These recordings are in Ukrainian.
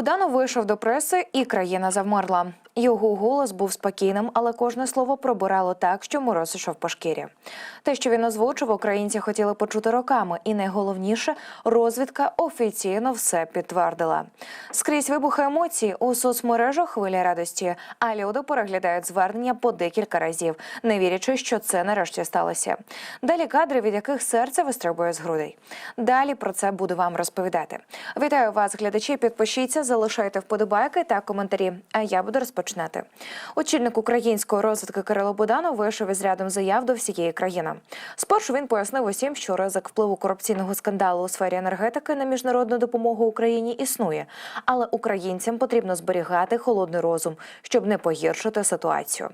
Буданов вийшов до преси, і країна завмерла. Його голос був спокійним, але кожне слово пробирало так, що мороз ішов по шкірі. Те, що він озвучив, українці хотіли почути роками, і найголовніше, розвідка офіційно все підтвердила. Скрізь вибухи емоцій у соцмережах хвиля радості, а люди переглядають звернення по декілька разів, не вірячи, що це нарешті сталося. Далі кадри, від яких серце вистрибує з грудей. Далі про це буду вам розповідати. Вітаю вас, глядачі. Підпишіться, залишайте вподобайки та коментарі. А я буду розпочинати. Очільник української розвідки Кирило Буданов вийшов із рядом заяв до всієї країни. Спершу він пояснив усім, що ризик впливу корупційного скандалу у сфері енергетики на міжнародну допомогу Україні існує, але українцям потрібно зберігати холодний розум, щоб не погіршити ситуацію.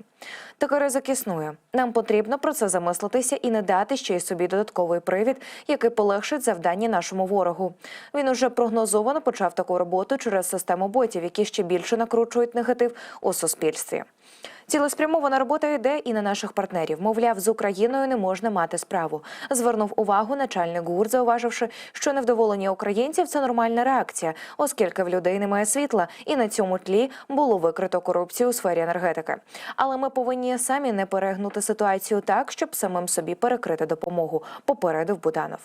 Такий ризик існує. Нам потрібно про це замислитися і не дати ще й собі додатковий привід, який полегшить завдання нашому ворогу. Він уже прогнозовано почав таку роботу через систему ботів, які ще більше накручують негатив у суспільстві. Цілеспрямована робота йде і на наших партнерів. Мовляв, з Україною не можна мати справу. Звернув увагу начальник ГУР, зауваживши, що невдоволення українців це нормальна реакція, оскільки в людей немає світла, і на цьому тлі було викрито корупцію у сфері енергетики. Але ми повинні самі не перегнути ситуацію так, щоб самим собі перекрити допомогу. Попередив Буданов.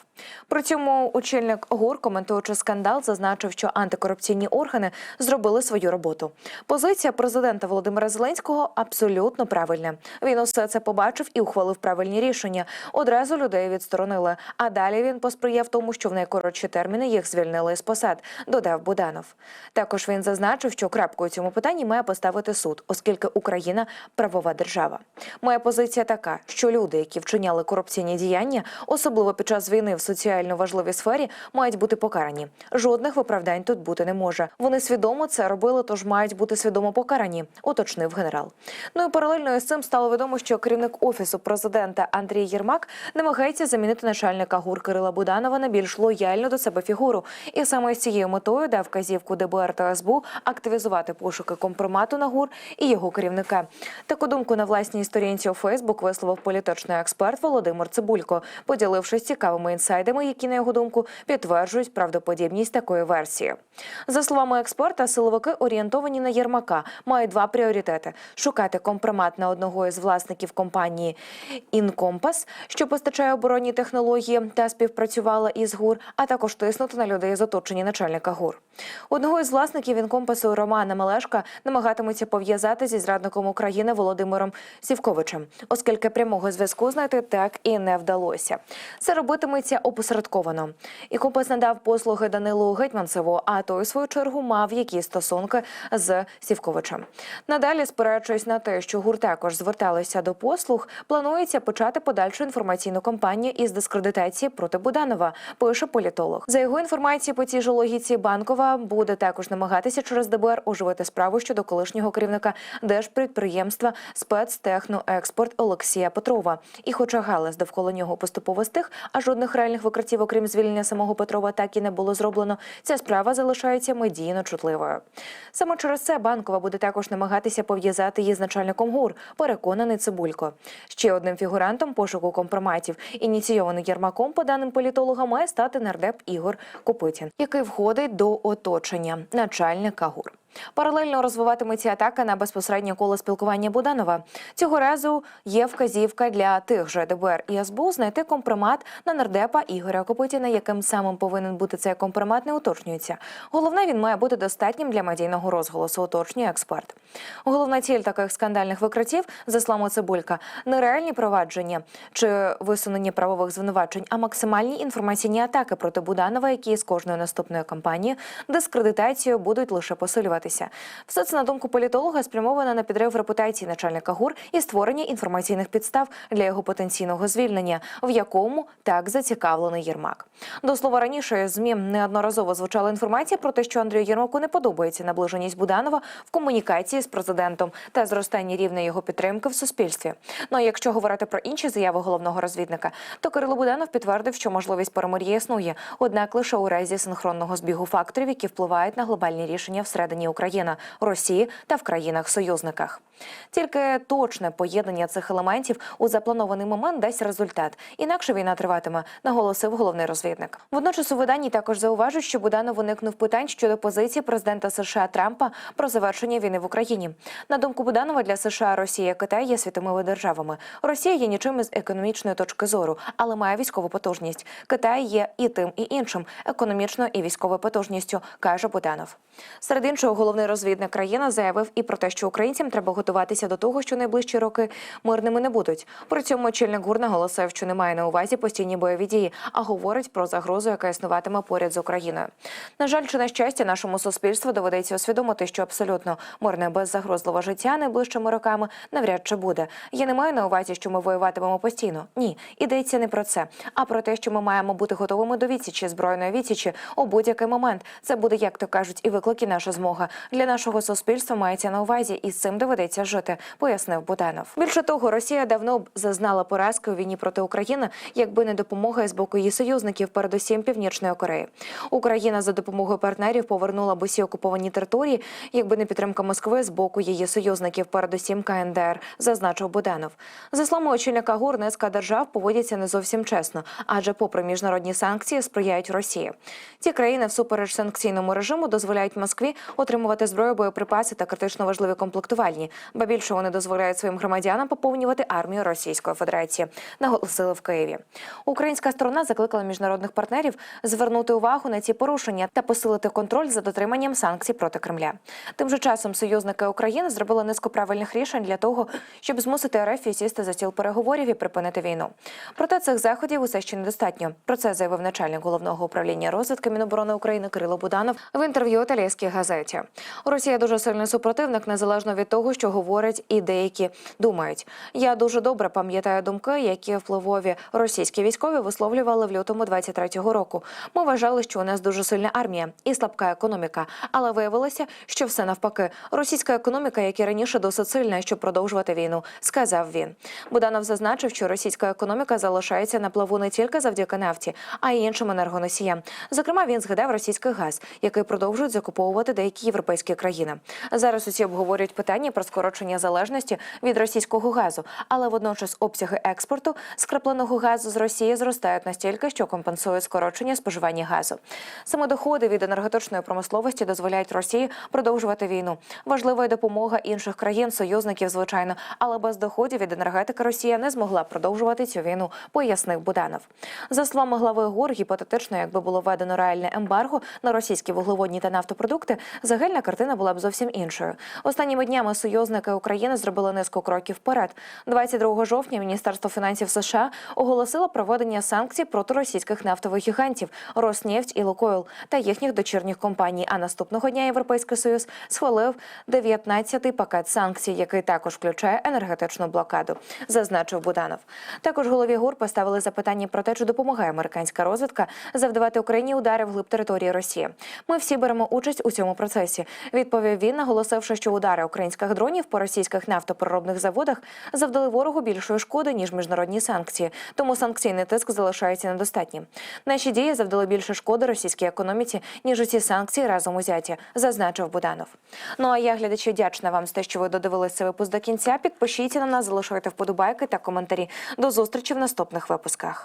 При цьому очільник ГУР, коментуючи скандал, зазначив, що антикорупційні органи зробили свою роботу. Позиція президента Володимира Зеленського абсолютно правильна. Він усе це побачив і ухвалив правильні рішення. Одразу людей відсторонили. А далі він посприяв тому, що в найкоротші терміни їх звільнили з посад. Додав Буданов. Також він зазначив, що крапку у цьому питанні має поставити суд, оскільки Україна правова держава. Моя позиція така, що люди, які вчиняли корупційні діяння, особливо під час війни в соціально важливій сфері, мають бути покарані. Жодних виправдань тут бути не може. Вони свідомо це робили, тож мають бути свідомо покарані, уточнив генерал. Ну і паралельно із цим стало відомо, що керівник офісу президента Андрій Єрмак намагається замінити начальника ГУР Кирила Буданова на більш лояльну до себе фігуру, і саме з цією метою дав вказівку ДБР та СБУ активізувати пошуки компромату на ГУР і його керівника. Таку думку на власній сторінці у Фейсбук висловив політичний експерт Володимир Цибулько, поділившись цікавими інсайдами, які на його думку підтверджують правдоподібність такої версії. За словами експерта, силовики орієнтовані на Єрмака мають два пріоритети: шукати компромат на одного із власників компанії Інкомпас, що постачає оборонні технології та співпрацювала із ГУР, а також тиснути на людей з оточення начальника ГУР. Одного із власників Інкомпасу Романа Мелешка намагатимуться пов'язати зі зрадником України Володимиром Сівковичем, оскільки прямого зв'язку знайти так і не вдалося. Це робитиметься опосередковано. І компас надав послуги Данилу Гетьманцеву, а той, в свою чергу, мав які стосунки з Сівковичем. Надалі, спираючись на те, що ГУР також зверталися до послуг, планується почати подальшу інформаційну кампанію із дискредитації проти Буданова, пише політолог. За його інформацією, по цій же логіці Банкова буде також намагатися через ДБР оживити справу щодо колишнього керівника держпідприємства спецтехноекспорт Олексія Петрова. І, хоча галас довкола нього поступово стих, а жодних реальних викриттів, окрім звільнення самого Петрова, так і не було зроблено. Ця справа залишається медійно чутливою. Саме через це банкова буде також намагатися пов'язати її з начальником ГУР, переконаний Цибулько. Ще одним фігурантом пошуку компроматів, ініційований Єрмаком, по даним політолога, має стати нардеп Ігор Копитін, який входить до оточення начальника ГУР. Паралельно розвиватиметься атака на безпосереднє коло спілкування Буданова. Цього разу є вказівка для тих же ДБР і СБУ знайти компромат на нардепа Ігоря Копитіна, яким самим повинен бути цей компромат, не уточнюється. Головне, він має бути достатнім для медійного розголосу, уточнює експерт. Головна ціль таких скандальних викриттів, за словами Цибулька, не реальні провадження чи висунення правових звинувачень, а максимальні інформаційні атаки проти Буданова, які з кожною наступною кампанією дискредитацією будуть лише посилюватися. Все це на думку політолога спрямовано на підрив репутації начальника ГУР і створення інформаційних підстав для його потенційного звільнення, в якому так зацікавлений Єрмак. До слова раніше змі неодноразово звучала інформація про те, що Андрію Єрмаку не подобається наближеність Буданова в комунікації з президентом та зростання рівня його підтримки в суспільстві. Ну а якщо говорити про інші заяви головного розвідника, то Кирило Буданов підтвердив, що можливість перемир'я існує, однак лише у разі синхронного збігу факторів, які впливають на глобальні рішення всередині Україна, Росії та в країнах-союзниках. Тільки точне поєднання цих елементів у запланований момент дасть результат. Інакше війна триватиме, наголосив головний розвідник. Водночас у виданні також зауважують, що Буданов уникнув питань щодо позиції президента США Трампа про завершення війни в Україні. На думку Буданова, для США Росія і Китай є світовими державами. Росія є нічим із економічної точки зору, але має військову потужність. Китай є і тим, і іншим економічною і військовою потужністю, каже Буданов. Серед іншого, головний розвідник країни заявив і про те, що українцям треба готуватися до того, що найближчі роки мирними не будуть. При цьому очільник ГУР наголосив, що немає на увазі постійні бойові дії, а говорить про загрозу, яка існуватиме поряд з Україною. На жаль, чи на щастя, нашому суспільству доведеться усвідомити, що абсолютно мирне беззагрозливе життя найближчими роками навряд чи буде. Я не маю на увазі, що ми воюватимемо постійно. Ні, ідеться не про це, а про те, що ми маємо бути готовими до відсічі збройної відсічі у будь-який момент. Це буде, як то кажуть, і виклик, і наша змога для нашого суспільства мається на увазі, і з цим доведеться жити, пояснив Буданов. Більше того, Росія давно б зазнала поразки у війні проти України, якби не допомога з боку її союзників, передусім Північної Кореї. Україна за допомогою партнерів повернула б усі окуповані території, якби не підтримка Москви з боку її союзників, передусім КНДР, зазначив Буданов. За словами очільника ГУР, низка держав поводяться не зовсім чесно, адже, попри міжнародні санкції, сприяють Росії. Ці країни всупереч санкційному режиму дозволяють Москві отримувати зброю, боєприпаси та критично важливі комплектувальні, ба більше вони дозволяють своїм громадянам поповнювати армію Російської Федерації. Наголосили в Києві. Українська сторона закликала міжнародних партнерів звернути увагу на ці порушення та посилити контроль за дотриманням санкцій проти Кремля. Тим же часом союзники України зробили низку правильних рішень для того, щоб змусити РФ сісти за стіл переговорів і припинити війну. Проте цих заходів усе ще недостатньо. Про це заявив начальник головного управління розвідки Міноборони України Кирило Буданов в інтерв'ю італійській газеті. Росія дуже сильний супротивник, незалежно від того, що говорять і деякі думають. Я дуже добре пам'ятаю думки, які впливові російські військові висловлювали в лютому 23-го року. Ми вважали, що у нас дуже сильна армія і слабка економіка, але виявилося, що все навпаки. Російська економіка, як і раніше, досить сильна, щоб продовжувати війну, сказав він. Буданов зазначив, що російська економіка залишається на плаву не тільки завдяки нафті, а й іншим енергоносіям. Зокрема, він згадав російський газ, який продовжують закуповувати деякі європейські країни. Зараз усі обговорюють питання про скорочення залежності від російського газу, але водночас обсяги експорту скрапленого газу з Росії зростають настільки, що компенсують скорочення споживання газу. Саме доходи від енергетичної промисловості дозволяють Росії продовжувати війну. Важлива й допомога інших країн, союзників, звичайно, але без доходів від енергетики Росія не змогла продовжувати цю війну, пояснив Буданов. За словами глави ГУР, гіпотетично, якби було введено реальне ембарго на російські вуглеводні та нафтопродукти, загальна картина була б зовсім іншою. Останніми днями союзники України зробили низку кроків вперед. 22 жовтня Міністерство фінансів США оголосило проведення санкцій проти російських нафтових гігантів Роснефть і Лукойл та їхніх дочірніх компаній. А наступного дня Європейський союз схвалив 19-й пакет санкцій, який також включає енергетичну блокаду, зазначив Буданов. Також голові ГУР поставили запитання про те, чи допомагає американська розвідка завдавати Україні удари вглиб території Росії. Ми всі беремо участь у цьому процесі. Відповів він, наголосивши, що удари українських дронів по російських нафтопереробних заводах завдали ворогу більшої шкоди ніж міжнародні санкції. Тому санкційний тиск залишається недостатнім. Наші дії завдали більше шкоди російській економіці ніж усі санкції разом узяті, зазначив Буданов. Ну а я глядачі вдячна вам за те, що ви додивилися випуск до кінця. Підпишіться на нас, залишайте вподобайки та коментарі. До зустрічі в наступних випусках.